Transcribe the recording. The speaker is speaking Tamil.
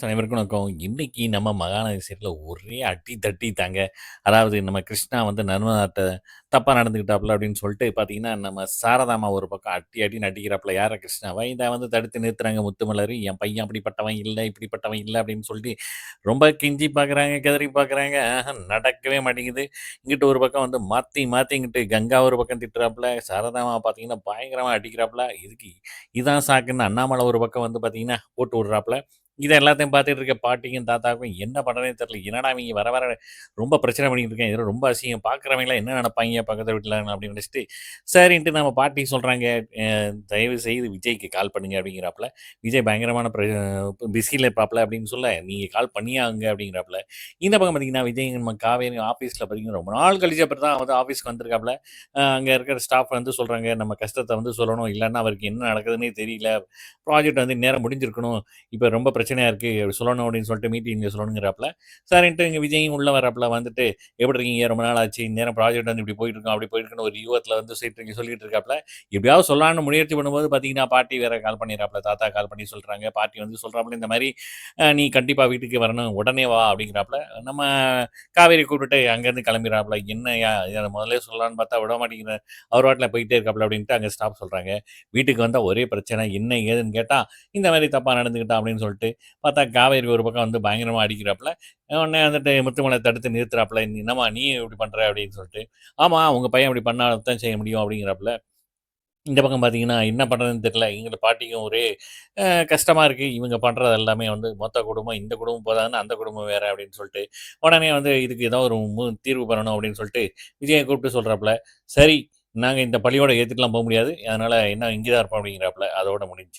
அனைவருக்கும் வணக்கம். இன்றைக்கி நம்ம மகாநதி சீரியல்ல ஒரே அட்டி தட்டி தாங்க. அதாவது நம்ம கிருஷ்ணா வந்து நர்மதாட்ட தப்பாக நடந்துக்கிட்டாப்ல அப்படின்னு சொல்லிட்டு பார்த்தீங்கன்னா, நம்ம சாரதாமா ஒரு பக்கம் அடி நடிக்கிறாப்புல அடிக்கிறாப்ல. யார கிருஷ்ணாவை இதை வந்து தடுத்து நிறுத்துறாங்க முத்துமலர். என் பையன் அப்படிப்பட்டவன் இல்லை இப்படிப்பட்டவன் இல்லை அப்படின்னு சொல்லிட்டு ரொம்ப கெஞ்சி பார்க்குறாங்க, கதறி பார்க்குறாங்க. நடக்கவே மாட்டேங்குது. இங்கிட்டு ஒரு பக்கம் வந்து மாற்றி மாற்றி இங்கிட்டு கங்கா ஒரு பக்கம் திட்டுறாப்புல சாரதாமா பார்த்தீங்கன்னா, பயங்கரமாக அடிக்கிறாப்புல இதுக்கு இதான் சாக்குன்னு அண்ணாமலை ஒரு பக்கம் வந்து பார்த்தீங்கன்னா, போட்டு விடுறாப்புல இதை எல்லாத்தையும் பார்த்துட்டு இருக்க பாட்டிக்கும், தாத்தாவுக்கும் என்ன பண்ணுறதே தெரியல. என்னடா அவங்க வர வர ரொம்ப பிரச்சனை பண்ணிட்டு இருக்கேன் இதில் ரொம்ப அசிங்கம். பார்க்குறவங்களாம் என்ன நினைப்பாங்க பக்கத்து வீட்டில் அப்படின்னு நினச்சிட்டு சரின்ட்டு நம்ம பாட்டி சொல்கிறாங்க "தயவு செய்து விஜய்க்கு கால் பண்ணுங்க" அப்படிங்கிறாப்புல விஜய் பயங்கரமான பிர பிஸியில் இருப்பாப்ல அப்படின்னு சொல்ல, நீங்கள் கால் பண்ணியாங்க ஆகுங்க" இந்த பக்கம் பார்த்தீங்கன்னா, விஜய் நம்ம காவேரி ஆஃபீஸில் பார்த்தீங்கன்னா, ரொம்ப நாள் கழிச்சு அப்புறம் தான் வந்து ஆஃபீஸ்க்கு வந்திருக்காப்புல அங்கே இருக்கிற ஸ்டாஃப் வந்து சொல்கிறாங்க "நம்ம கஷ்டத்தை வந்து சொல்லணும். இல்லைன்னா அவருக்கு என்ன நடக்குதுன்னே தெரியல. ப்ராஜெக்ட் வந்து இந்நேரம் முடிஞ்சிருக்கணும். இப்போ ரொம்ப பிரச்சனை பிரச்சனையாக இருக்குது அப்படி சொல்லணும்" அப்படின்னு சொல்லிட்டு மீட்டிங்கில் சொல்லணுங்கிறப்பல சரின்ட்டு இங்கே விஜயும் உள்ள வரப்பல வந்துட்டு, "எப்படி இருக்கீங்க? ரொம்ப நாள் ஆச்சு. இந்நேரம் ப்ராஜெக்ட் வந்து இப்படி போயிட்டு இருக்கும், அப்படி போயிட்டு ஒரு யுவத்தில் வந்து சொல்லிட்டு சொல்லிட்டு இருக்காப்ல. எப்படியாவது சொல்லலாம்னு முயற்சி பண்ணும்போது பார்த்தீங்கன்னா, பாட்டி வேற கால் பண்ணிடுறாப்ல தாத்தா கால் பண்ணி சொல்கிறாங்க பாட்டி வந்து சொல்கிறாப்புல "இந்த மாதிரி நீ கண்டிப்பாக வீட்டுக்கு வரணும். உடனே வா" அப்படிங்கிறாப்புல நம்ம காவேரி கூப்பிட்டு அங்கேருந்து கிளம்பிடுறாப்புல என்ன இத சொல்லலாம்னு பார்த்தா விட மாட்டேங்கிற. அவர் வாட்டில் போயிட்டே இருக்காப்புல அப்படின்ட்டு அங்கே ஸ்டாஃப் சொல்கிறாங்க வீட்டுக்கு வந்தால் ஒரே பிரச்சனை. என்ன ஏதுன்னு கேட்டால் இந்த மாதிரி தப்பாக நடந்துக்கிட்டான் அப்படின்னு சொல்லிட்டு, பார்த்தா காவேரி ஒரு பக்கம் வந்து பயங்கரமா அடிக்கிறாப்புல உடனே வந்துட்டு முத்துமலை தடுத்து நிறுத்துறாப்புல "என்னம்மா நீ இப்படி பண்ற?" அப்படின்னு சொல்லிட்டு. "ஆமா, உங்க பையன் இப்படி பண்ணால் தான் செய்ய முடியும்" அப்படிங்கிறாப்புல இந்த பக்கம் பார்த்தீங்கன்னா, என்ன பண்றதுன்னு தெரியல. எங்களை பாட்டிக்கும் ஒரே கஷ்டமாக கஷ்டமா இருக்கு. இவங்க பண்றது எல்லாமே வந்து மொத்த குடும்பம், இந்த குடும்பம் போதாதுன்னு அந்த குடும்பம் வேற அப்படின்னு சொல்லிட்டு, உடனே வந்து இதுக்கு ஏதோ ஒரு மு தீர்வு பண்ணணும் அப்படின்னு சொல்லிட்டு, விஜய கூப்பிட்டு சொல்கிறாப்புல சரி, நாங்க இந்த பள்ளியோட ஏற்றுக்கலாம் போக முடியாது. அதனால என்ன இங்கே தான் இருப்போம் அப்படிங்கிறாப்புல அதோட முடிஞ்சுச்சு.